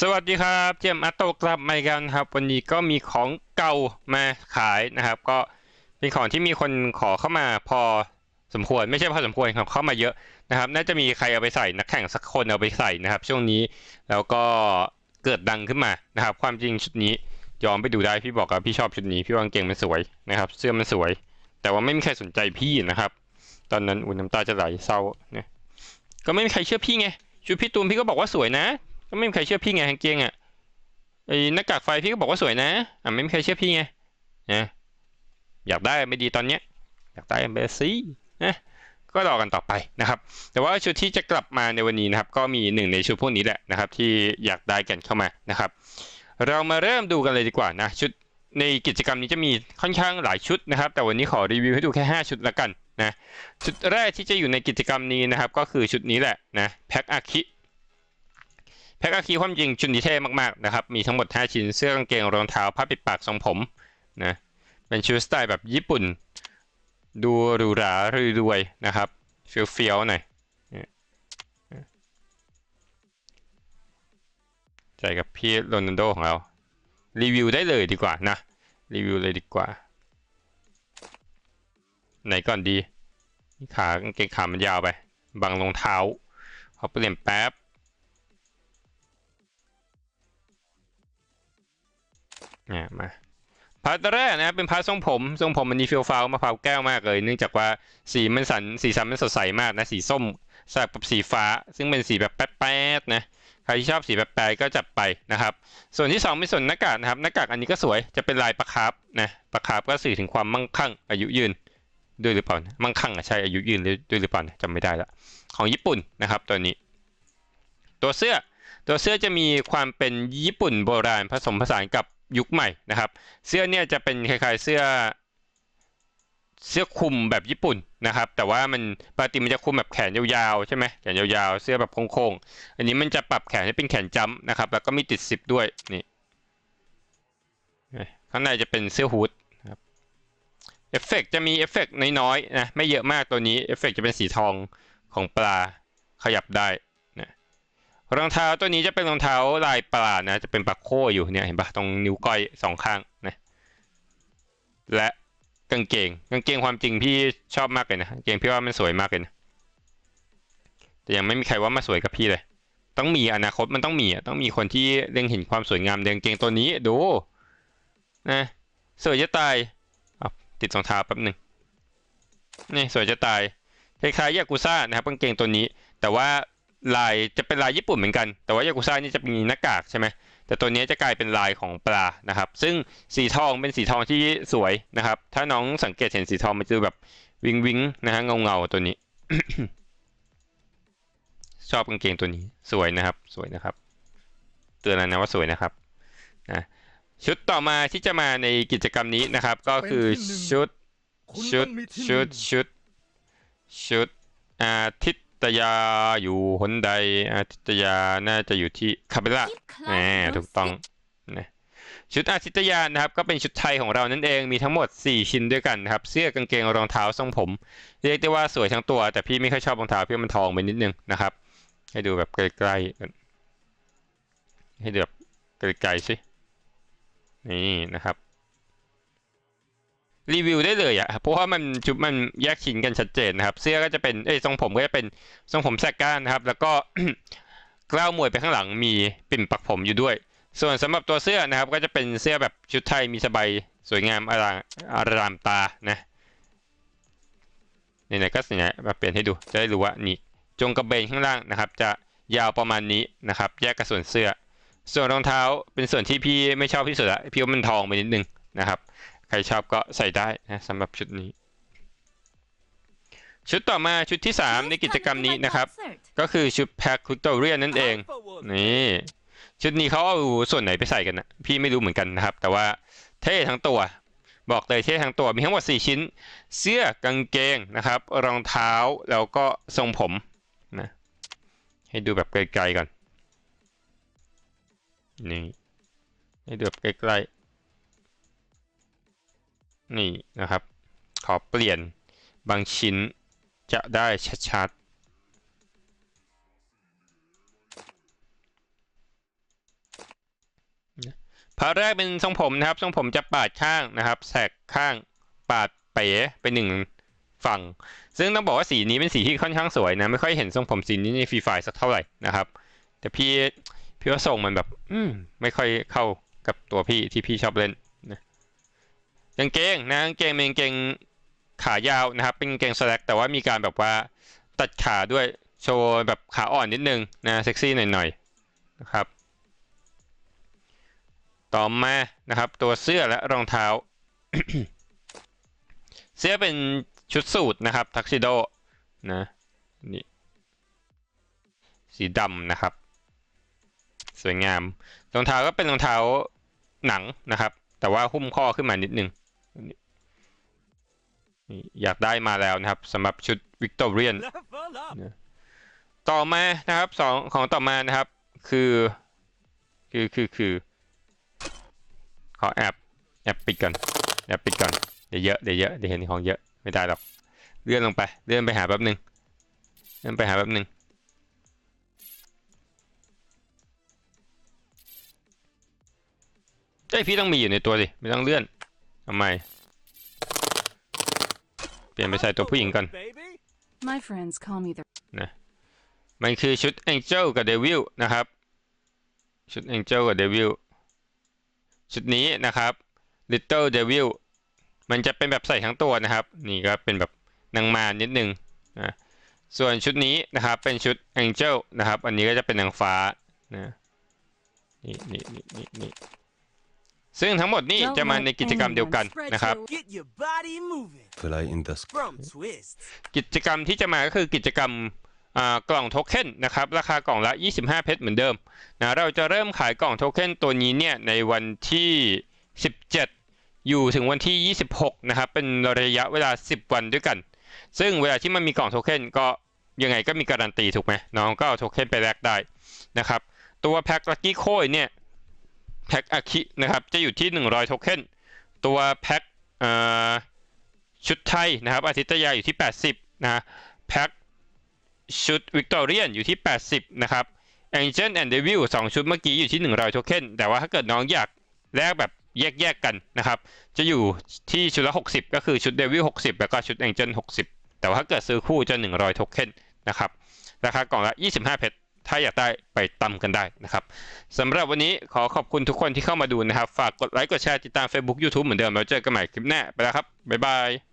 สวัสดีครับเจมอัตโตกลับมาอีกแล้วนะครับ วันนี้ก็มีของเก่ามาขายนะครับ ก็เป็นของที่มีคนขอเข้ามาพอสมควรไม่ใช่พอสมควรครับเข้ามาเยอะนะครับ น่าจะมีใครเอาไปใส่นักแข่งสักคนเอาไปใส่นะครับ ช่วงนี้แล้วก็เกิดดังขึ้นมานะครับ ความจริงชุดนี้ยอมไปดูได้พี่บอกกับพี่ชอบชุดนี้พี่วางเกงมันสวยนะครับ เสื้อมันสวย แต่ว่าไม่มีใครสนใจพี่นะครับ ตอนนั้นอุ่นน้ำตาจะไหลเศร้าเนี่ยก็ไม่มีใครเชื่อพี่ไงชุดพี่ตูนพี่ก็บอกว่าสวยนะ ก็ไม่มีใครเชื่อพี่ไงกางเกงอะไอ้หน้ากากไฟพี่ก็บอกว่าสวยนะอะไม่มีใครเชื่อพี่ไงนะอยากได้ไม่ดีตอนเนี้ยอยากได้เบสซี่นะก็รอกันต่อไปนะครับ แต่ว่าชุดที่จะกลับมาในวันนี้นะครับ ก็มีหนึ่งในชุดพวกนี้แหละนะครับ ที่อยากได้กันเข้ามานะครับ เรามาเริ่มดูกันเลยดีกว่านะชุดในกิจกรรมนี้จะมีค่อนข้างหลายชุดนะครับ แต่วันนี้ขอรีวิวให้ดูแค่ 5 ชุดละกันนะชุดแรกที่จะอยู่ในกิจกรรมนี้นะครับ ก็คือชุดนี้แหละนะแพ็คอาคิ แพ็กอาคีความจริงชุดนี้เท่มากๆนะครับ มีทั้งหมด 5 ชิ้น เสื้อกางเกงรองเท้าผ้าปิดปากทรงผมนะ เป็นชุดสไตล์แบบญี่ปุ่น ดูหรูหรารือรวยนะครับเฟี้ยวๆหน่อยเนี่ยใจกับพี่โรนัลโดของเรา รีวิวได้เลยดีกว่านะ รีวิวเลยดีกว่า ไหนก่อนดี ขากางเกงขามันยาวไป บังรองเท้าขอเปลี่ยนแป๊บ อ่ามาพาร์ทแรกนะเป็นพาร์ททรงผมทรงผมมันนีเฟียวฟาวมะพร้าวแก้วมากเลย เนื่องจากว่าสีมันสันสีสันมันสดใสมากนะสีส้มสลับกับสีฟ้า ซึ่งเป็นสีแบบแป๊ดๆนะใครที่ชอบสีแป๊ดๆก็จัดไปนะครับ ส่วนที่สองเป็นส่วนหน้ากากนะครับหน้ากากอันนี้ก็สวยจะเป็นลายปลาคาร์ฟนะปลาคาร์ฟก็สื่อถึงความมั่งคั่ง อายุยืนด้วยหรือเปล่ามั่งคั่งอะใช่อายุยืนด้วยหรือเปล่าจำไม่ได้ละของญี่ปุ่นนะครับตัวนี้ ตัวเสื้อตัวเสื้อจะมีความเป็นญี่ปุ่นโบราณผสมผสานกับ ยุคใหม่นะครับ เสื้อเนี่ยจะเป็นคล้ายๆเสื้อเสื้อคลุมแบบญี่ปุ่นนะครับ แต่ว่ามันปกติมันจะคลุมแบบแขนยาวๆใช่ไหมแขนยาวๆ เสื้อแบบโค้งๆ อันนี้มันจะปรับแขนให้เป็นแขนจัมป์นะครับ แล้วก็มีติดซิปด้วยนี่ข้างในจะเป็นเสื้อฮูดครับเอฟเฟกจะมีเอฟเฟกน้อยๆนะไม่เยอะมากตัวนี้เอฟเฟกจะเป็นสีทองของปลาขยับได้ รองเท้าตัวนี้จะเป็นรองเท้าลายปลาดนะ จะเป็นปักโคอยู่เนี่ยเห็นปะตรงนิ้วก้อยสองข้างนะและกางเกงกางเกงความจริงพี่ชอบมากเลยนะกางเกงพี่ว่ามันสวยมากเลยนะแต่ยังไม่มีใครว่ามาสวยกับพี่เลย ต้องมีอนาคตมันต้องมีอะต้องมีคนที่เล็งเห็นความสวยงามในกางเกงตัวนี้ดูนะสวยจะตายติดรองเท้าแป๊บหนึ่งนี่สวยจะตายคล้ายๆยากุซ่านะครับกางเกงตัวนี้ แต่ว่า ลายจะเป็นลายญี่ปุ่นเหมือนกัน แต่ว่ายากุซ่านี่จะมีหน้ากากใช่ไหมแต่ตัวนี้จะกลายเป็นลายของปลานะครับ ซึ่งสีทองเป็นสีทองที่สวยนะครับ ถ้าน้องสังเกตเห็นสีทองมันจะแบบวิงวิงนะฮะเงาเงาตัวนี้ ชอบกางเกงตัวนี้สวยนะครับ สวยนะครับ เตือนแล้วนะว่าสวยนะครับนะชุดต่อมาที่จะมาในกิจกรรมนี้นะครับ ก็คือชุดชุดชุดชุดชุดอาทิตยาอยู่หนใดอาทิตยาน่าจะอยู่ที่คาเบล่าแหมถูกต้องนะชุดอาทิตยานะครับ ก็เป็นชุดไทยของเรานั่นเองมีทั้งหมด 4 ชิ้นด้วยกันนะครับ เสื้อกางเกงรองเท้าทรงผม เรียกได้ว่าสวยทั้งตัว แต่พี่ไม่ค่อยชอบรองเท้าพี่ว่ามันทองไปนิดนึงนะครับ ให้ดูแบบไกลๆกันให้ดูแบบไกลๆสินี่นะครับ รีวิวได้เลยอะเพราะว่ามันชุดมันแยกชิ้นกันชัดเจนนะครับ เสื้อก็จะเป็นเอ้ยทรงผมก็จะเป็นทรงผมแซกก้านนะครับ แล้วก็กล้าวมวยไปข้างหลังมีปิ่นปักผมอยู่ด้วย ส่วนสำหรับตัวเสื้อนะครับ ก็จะเป็นเสื้อแบบชุดไทยมีสบายสวยงามอารามอารามตานะไหนๆก็สัญญามาเปลี่ยนให้ดูจะได้รู้ว่านี่จงกระเบนข้างล่างนะครับ จะยาวประมาณนี้นะครับ แยกกับส่วนเสื้อ ส่วนรองเท้าเป็นส่วนที่พี่ไม่ชอบที่สุดละพี่ว่ามันทองไปนิดนึงนะครับ ใครชอบก็ใส่ได้นะสำหรับชุดนี้ ชุดต่อมาชุดที่ 3 ในกิจกรรมนี้นะครับ ก็คือชุดแพ็คคุตเตอเรียนนั่นเอง นี่ชุดนี้เขาเอาส่วนไหนไปใส่กันนะพี่ไม่รู้เหมือนกันนะครับ แต่ว่าเท่ทั้งตัว บอกเลยเท่ทั้งตัวมีทั้งหมด 4 ชิ้น เสื้อกางเกงนะครับ รองเท้าแล้วก็ทรงผมนะให้ดูแบบไกลๆก่อนนี่ให้ดูแบบใกล้ๆ นี่นะครับ ขอเปลี่ยนบางชิ้นจะได้ชัดพาร์ทแรกเป็นทรงผมนะครับ ทรงผมจะปาดข้างนะครับ แสกข้างปาดเป๋ไปหนึ่งฝั่ง ซึ่งต้องบอกว่าสีนี้เป็นสีที่ค่อนข้างสวยนะ ไม่ค่อยเห็นทรงผมสีนี้ในฟรีไฟสักเท่าไหร่นะครับ แต่พี่พี่ว่าทรงมันแบบ อืมไม่ค่อยเข้ากับตัวพี่ที่พี่ชอบเล่น กางเกงนะกางเกงเป็นกางเกงขายาวนะครับ เป็นกางเกงสแลกแต่ว่ามีการแบบว่าตัดขาด้วยโชว์แบบขาอ่อนนิดนึงนะเซ็กซี่หน่อยๆนะครับ ต่อมานะครับ ตัวเสื้อและรองเท้า เสื้อเป็นชุดสูทนะครับทักซิโดนะนี่สีดำนะครับ สวยงามรองเท้าก็เป็นรองเท้าหนังนะครับ แต่ว่าหุ้มข้อขึ้นมานิดนึง นี่นี่อยากได้มาแล้วนะครับสำหรับชุดวิกตอเรียน Level up. ต่อมานะครับสองของต่อมานะครับคือคือคือคือขอแอบแอบปิดก่อนแอบปิดก่อนเดี๋ยวเยอะเดี๋ยวเยอะเดี๋ยวเห็นของเยอะไม่ได้หรอกเลื่อนลงไปเลื่อนไปหาแป๊บหนึ่งเลื่อนไปหาแป๊บหนึ่งเอ้ยพี่ต้องมีอยู่ในตัวดิไม่ต้องเลื่อน ทำไม เปลี่ยนไปใส่ตัวผู้หญิงก่อน Baby. My friends call me the มันคือชุด Angel กับ Devil นะครับ ชุด Angel กับ Devil ชุดนี้นะครับ Little Devil มันจะเป็นแบบใส่ทั้งตัวนะครับ นี่ก็เป็นแบบนางมารนิดนึงนะส่วนชุดนี้นะครับเป็นชุด Angel นะครับ อันนี้ก็จะเป็นนางฟ้านะนี่นี่นี่นี่นี่ ซึ่งทั้งหมดนี่จะมาในกิจกรรมเดียวกันนะครับ Get your body moving. Fly in the sky. From twist. กิจกรรมที่จะมาก็คือกิจกรรมอ่ากล่องโทเค็นนะครับราคากล่องละ 25 เพชรเหมือนเดิมนะเราจะเริ่มขายกล่องโทเค็นตัวนี้เนี่ยในวันที่ 17 อยู่ถึงวันที่ 26 นะครับ เป็นระยะเวลา 10 วันด้วยกัน ซึ่งเวลาที่มันมีกล่องโทเค็นก็ยังไงก็มีการันตีถูกไหมน้องก็เอาโทเค็นไปแลกได้นะครับ ตัวแพ็คลักกี้โคยเนี่ย แพ็คอาคินะครับจะอยู่ที่ 100 โทเค็นตัวแพ็คชุดไทยนะครับอาทิตยาอยู่ที่ 80 นะแพ็คชุดวิกตอเรียนอยู่ที่ 80 นะครับ Angel and Devil 2 ชุดเมื่อกี้อยู่ที่ 100 โทเค็นแต่ว่าถ้าเกิดน้องอยากแลกแบบแยกๆกันนะครับ จะอยู่ที่ชุดละ 60 ก็คือชุด Devil 60 แล้วก็ชุด Angel 60 แต่ว่าถ้าเกิดซื้อคู่จะ 100 โทเค็นนะครับ ราคากล่องละ 25 เพชร ถ้าอยากได้ไปตำกันได้นะครับสำหรับวันนี้ขอขอบคุณทุกคนที่เข้ามาดูนะครับ ฝากกดไลค์กดแชร์ติดตาม Facebook YouTube เหมือนเดิมแล้วเจอกันใหม่คลิปหน้าไปแล้วครับบ๊ายบาย